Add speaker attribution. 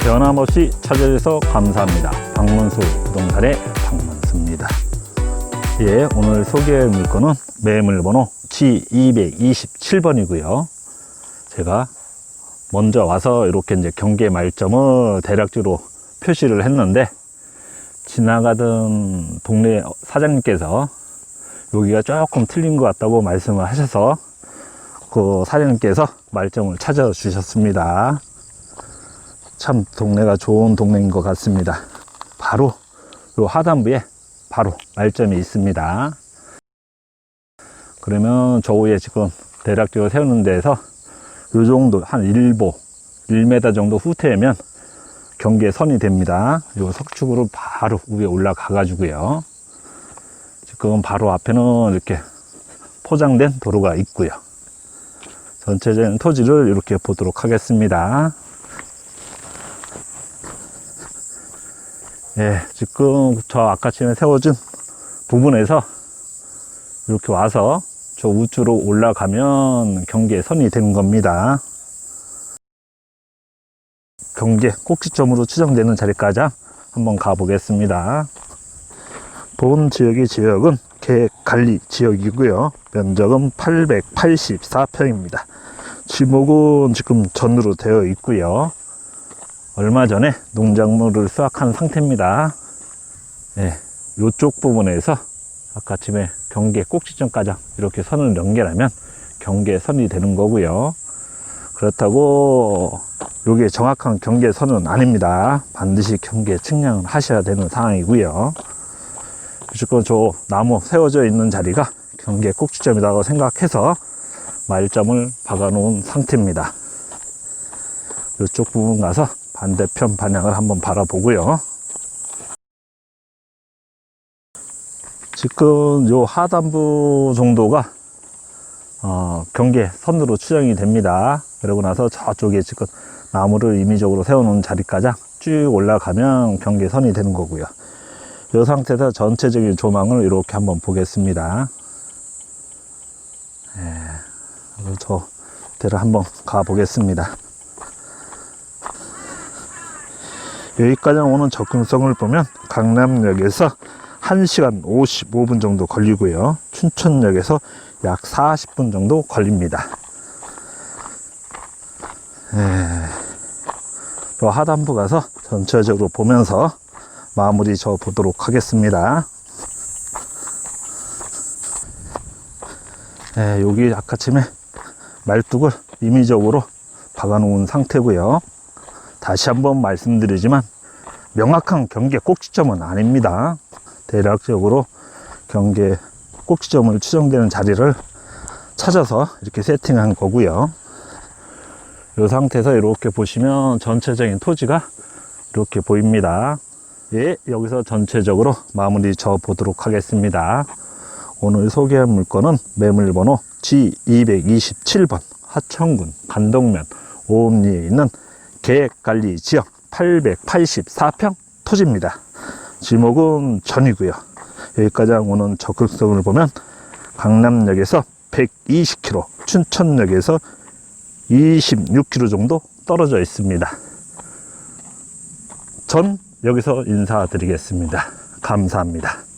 Speaker 1: 변함없이 찾아주셔서 감사합니다. 박문수 부동산의 박문수입니다. 예, 오늘 소개할 물건은 매물번호 G227번이고요. 제가 먼저 와서 이렇게 이제 경계 말점을 대략적으로 표시를 했는데 지나가던 동네 사장님께서 여기가 조금 틀린 것 같다고 말씀을 하셔서 그 사장님께서 말점을 찾아주셨습니다. 참 동네가 좋은 동네인 것 같습니다. 바로 요 하단부에 바로 말점이 있습니다. 그러면 저 위에 지금 대략적으로 세우는 데에서 요 정도 한 1보 1m 정도 후퇴면 경계 선이 됩니다. 요 석축으로 바로 위에 올라가 가지고요. 지금 바로 앞에는 이렇게 포장된 도로가 있고요. 전체적인 토지를 이렇게 보도록 하겠습니다. 예, 지금 저 아까쯤에 세워진 부분에서 이렇게 와서 저 우측으로 올라가면 경계 선이 되는 겁니다. 경계 꼭지점으로 추정되는 자리까지 한번 가보겠습니다. 본 지역의 지역은 개관리 지역이고요. 면적은 884평입니다. 지목은 지금 전으로 되어 있고요. 얼마 전에 농작물을 수확한 상태입니다. 예, 이쪽 부분에서 아까쯤에 경계 꼭지점까지 이렇게 선을 연결하면 경계선이 되는 거고요. 그렇다고 이게 정확한 경계선은 아닙니다. 반드시 경계 측량을 하셔야 되는 상황이고요. 무조건 저 나무 세워져 있는 자리가 경계 꼭지점이라고 생각해서 말점을 박아 놓은 상태입니다. 이쪽 부분 가서 반대편 방향을 한번 바라보고요. 지금 요 하단부 정도가 어, 경계 선으로 추정이 됩니다. 그러고 나서 저쪽에 지금 나무를 임의적으로 세워놓은 자리까지 쭉 올라가면 경계선이 되는 거고요. 이 상태에서 전체적인 조망을 이렇게 한번 보겠습니다. 예, 저 대로 한번 가 보겠습니다. 여기까지 오는 접근성을 보면 강남역에서 1시간 55분 정도 걸리고요. 춘천역에서 약 40분 정도 걸립니다. 예, 저 하단부 가서 전체적으로 보면서 마무리 저 보도록 하겠습니다. 예, 여기 아까쯤에 말뚝을 임의적으로 박아 놓은 상태고요. 다시 한번 말씀드리지만 명확한 경계 꼭지점은 아닙니다. 대략적으로 경계 꼭지점을 추정되는 자리를 찾아서 이렇게 세팅한 거고요. 이 상태에서 이렇게 보시면 전체적인 토지가 이렇게 보입니다. 예, 여기서 전체적으로 마무리 져 보도록 하겠습니다. 오늘 소개한 물건은 매물번호 G227번 하천군 간동면 오음리에 있는 계획관리 지역 884평 토지입니다. 지목은 전이고요. 여기까지 오는 적극성을 보면 강남역에서 120km, 춘천역에서 26km 정도 떨어져 있습니다. 전 여기서 인사드리겠습니다. 감사합니다.